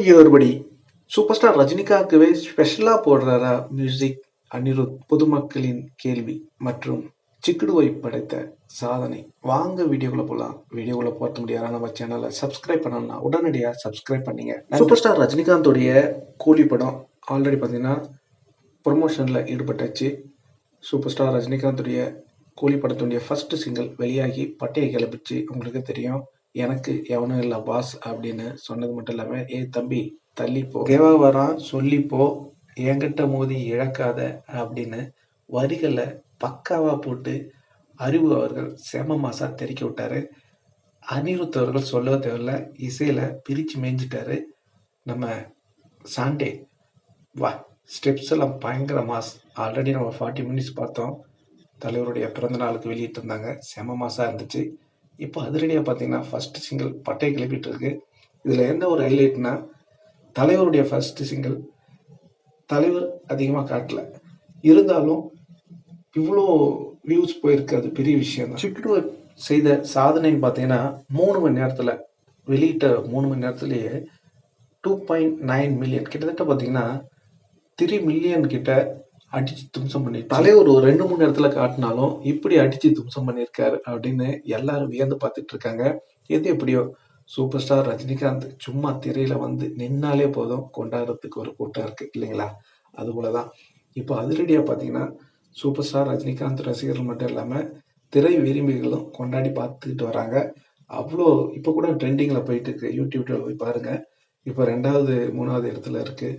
everybody super star ரஜினிகாந்துக்கவே ஸ்பெஷலாக போடுறாரா music Anirudh பொதுமக்களின் கேள்வி மற்றும் சிக்குடுவை படைத்த சாதனை. வாங்க வீடியோக்குள்ள போகலாம் வீடியோக்குள்ள போக முடியாத நம்ம சேனலை சப்ஸ்கிரைப் பண்ணணும்னா உடனடியாக சப்ஸ்கிரைப் பண்ணீங்க. சூப்பர் ஸ்டார் ரஜினிகாந்தோடைய கூலி படம் ஆல்ரெடி பார்த்தீங்கன்னா ப்ரொமோஷனில் ஈடுபட்டாச்சு. சூப்பர் ஸ்டார் ரஜினிகாந்துடைய கூலி படத்துடைய ஃபர்ஸ்ட் சிங்கிள் வெளியாகி பட்டையை கிளப்பிச்சு உங்களுக்கு தெரியும். எனக்கு எவனும் இல்லை பாஸ் அப்படின்னு சொன்னது மட்டும் இல்லாமல் ஏ தம்பி தள்ளிப்போ கேவா வரான் சொல்லிப்போ என்கிட்ட மோதி இழக்காத அப்படின்னு வரிகளை பக்காவாக போட்டு அறிவு அவர்கள் செம மாசா தெறிக்க விட்டாரு. அனிருத் அவர்கள் சொல்ல தேவையில்ல இசையில் பிரித்து மேய்ஞ்சிட்டாரு. நம்ம சாண்டே வா ஸ்டெப்ஸ் எல்லாம் பயங்கர மாஸ் ஆல்ரெடி நம்ம ஃபார்ட்டி மினிட்ஸ் பார்த்தோம். தலைவருடைய பிறந்த நாளுக்கு வெளியிட்டு இருந்தாங்க செம மாசாக இருந்துச்சு. இப்போ அதிரடியாக பார்த்தீங்கன்னா ஃபர்ஸ்ட் சிங்கிள் பட்டை கிளப்பிட்டு இருக்கு. இதில் என்ன ஒரு ஹைலைட்னா தலைவருடைய ஃபர்ஸ்ட் சிங்கிள் தலைவர் அதிகமாக காட்டல. இருந்தாலும் இவ்வளோ வியூஸ் போயிருக்கு அது பெரிய விஷயம் தான் சிட்டு செய்த சாதனைன்னு பார்த்தீங்கன்னா மூணு மணி நேரத்தில் வெளியிட்ட மூணு மணி நேரத்துலேயே டூ பாயிண்ட் நைன் மில்லியன் கிட்டத்தட்ட பார்த்தீங்கன்னா த்ரீ மில்லியன் கிட்ட அடிச்சு தும்சம் பண்ணி தலைவர் ஒரு ரெண்டு மூணு இடத்துல காட்டினாலும் இப்படி அடிச்சு தும்சம் பண்ணியிருக்காரு அப்படின்னு எல்லாரும் வியந்து பார்த்துட்டு இருக்காங்க. எது எப்படியோ சூப்பர் ஸ்டார் ரஜினிகாந்த் சும்மா திரையில வந்து நின்னாலே போதும் கொண்டாடுறதுக்கு ஒரு கூட்டம் இருக்கு இல்லைங்களா? அது போலதான். இப்போ அதிரடியா பார்த்தீங்கன்னா சூப்பர் ஸ்டார் ரஜினிகாந்த் ரசிகர்கள் மட்டும் இல்லாமல் திரை விரும்பிகளும் கொண்டாடி பார்த்துக்கிட்டு வராங்க. அவ்வளோ இப்போ கூட ட்ரெண்டிங்கில் போயிட்டு இருக்கு. யூடியூப்ல போய் பாருங்க. இப்போ ரெண்டாவது மூணாவது இடத்துல இருக்கு.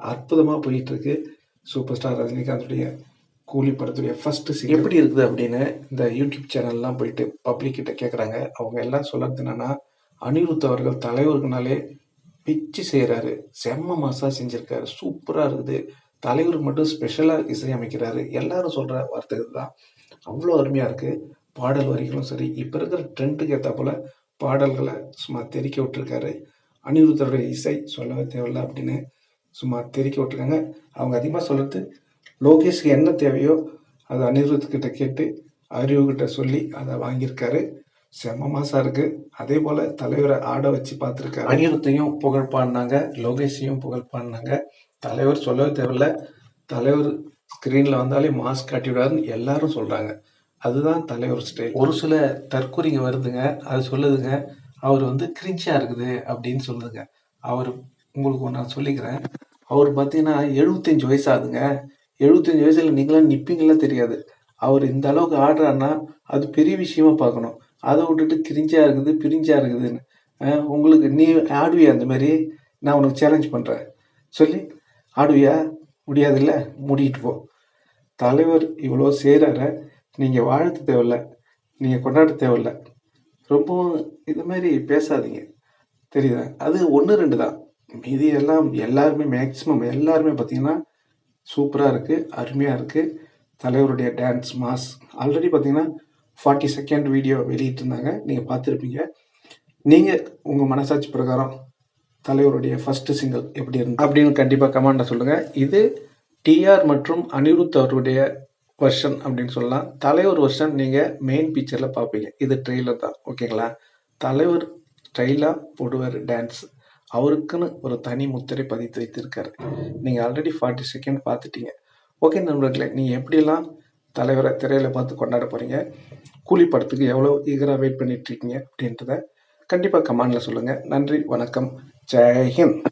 அற்புதமாக போயிட்டு இருக்கு. சூப்பர் ஸ்டார் ரஜினிகாந்துடைய கூலி படத்துடைய ஃபர்ஸ்ட் சீன் எப்படி இருக்குது அப்படின்னு இந்த யூடியூப் சேனல்லாம் போயிட்டு பப்ளிக் கிட்ட கேட்குறாங்க அவங்க எல்லாம் சொல்றது என்னன்னா அனிருத் அவர்கள் தலைவருக்குனாலே பிச்சு செய்கிறாரு செம்ம மாசா செஞ்சிருக்காரு. சூப்பராக இருக்குது. தலைவருக்கு மட்டும் ஸ்பெஷலாக இசையமைக்கிறாரு. எல்லாரும் சொல்கிற வார்த்தை இதுதான். அவ்வளோ அருமையாக இருக்குது பாடல் வரிகளும் சரி இப்போ இருக்கிற ட்ரெண்டுக்கு ஏற்றா போல பாடல்களை சும்மா தெறிக்க விட்டுருக்காரு. அனிருத்தருடைய இசை சொல்லவே தேவையில்ல அப்படின்னு சும்மா தெறிக்க விட்டுருக்காங்க. அவங்க அதிகமாக சொல்கிறது லோகேஷ்க்கு என்ன தேவையோ அதை அனிருத் கேட்டு அறிவு கிட்ட சொல்லி அதை வாங்கியிருக்காரு. செம மாசா இருக்கு. அதே போல தலைவரை ஆட வச்சு பார்த்துருக்காரு. அனிருத்தையும் புகழ் பாடினாங்க. லோகேஷையும் புகழ் பாடினாங்க. தலைவர் சொல்லவே தேவையில்ல. தலைவர் ஸ்க்ரீனில் வந்தாலே மாஸ்க் காட்டி விடாதுன்னு எல்லாரும் சொல்றாங்க. அதுதான் தலைவர் ஸ்டைல் ஒரு சில தற்கொலைங்க வருதுங்க. அது சொல்லுதுங்க அவர் வந்து கிரிஞ்சா இருக்குது அப்படின்னு சொல்லுதுங்க. அவர் உங்களுக்கு நான் சொல்லிக்கிறேன். அவர் பார்த்தீங்கன்னா எழுபத்தஞ்சு வயசு ஆகுதுங்க எழுபத்தஞ்சு நீங்களாம் நிற்பீங்களா தெரியாது. அவர் இந்த அளவுக்கு ஆடுறாருன்னா அது பெரிய விஷயமா பார்க்கணும். அதை விட்டுட்டு கிரிஞ்சா இருக்குது பிரிஞ்சா இருக்குதுன்னு. உங்களுக்கு நீ ஆடுவியா அந்த மாதிரி? நான் உனக்கு சேலஞ்ச் பண்ணுறேன் சொல்லி. ஆடுவியா? முடியாதுல்ல? மூடிட்டு போ. தலைவர் இவ்வளோ செய்கிறார நீங்கள் வாழ்த்து தேவையில்ல. நீங்கள் கொண்டாட தேவையில்ல. ரொம்பவும் இது மாதிரி பேசாதீங்க. தெரியுதா? அது ஒன்று ரெண்டு தான். மீதி எல்லாம் எல்லாருமே மேக்சிமம் எல்லாருமே பார்த்தீங்கன்னா சூப்பராக இருக்குது அருமையாக இருக்குது தலைவருடைய டான்ஸ் மாஸ் ஆல்ரெடி பார்த்தீங்கன்னா ஃபார்ட்டி செகண்ட் வீடியோ வெளியிட்டிருந்தாங்க. நீங்கள் பார்த்துருப்பீங்க. நீங்கள் உங்கள் மனசாட்சி பிரகாரம் தலைவருடைய ஃபஸ்ட்டு சிங்கிள் எப்படி இருந்து அப்படின்னு கண்டிப்பாக கமெண்ட்டில் சொல்லுங்கள் இது டிஆர் மற்றும் அனிருத் அவருடைய வெர்ஷன் அப்படின்னு சொல்லலாம். தலைவர் வெர்ஷன் நீங்கள் மெயின் பிக்சரில் பார்ப்பீங்க. இது ட்ரெய்லர் தான். ஓகேங்களா தலைவர் ஸ்டைலாக போடுவார் டான்ஸ் அவருக்குன்னு ஒரு தனி முத்திரை பதித்து வைத்திருக்காரு. நீங்கள் ஆல்ரெடி ஃபார்ட்டி செகண்ட் பார்த்துட்டீங்க. ஓகே நண்பர்களே நீங்கள் எப்படியெல்லாம் தலைவரை திரையில் பார்த்து கொண்டாட போகிறீங்க கூலி படத்துக்கு எவ்வளோ ஈகராக வெயிட் பண்ணிட்டு இருக்கீங்க அப்படின்றத கண்டிப்பாக கமெண்டில் சொல்லுங்கள் நன்றி வணக்கம். ஜெய்ஹிந்த்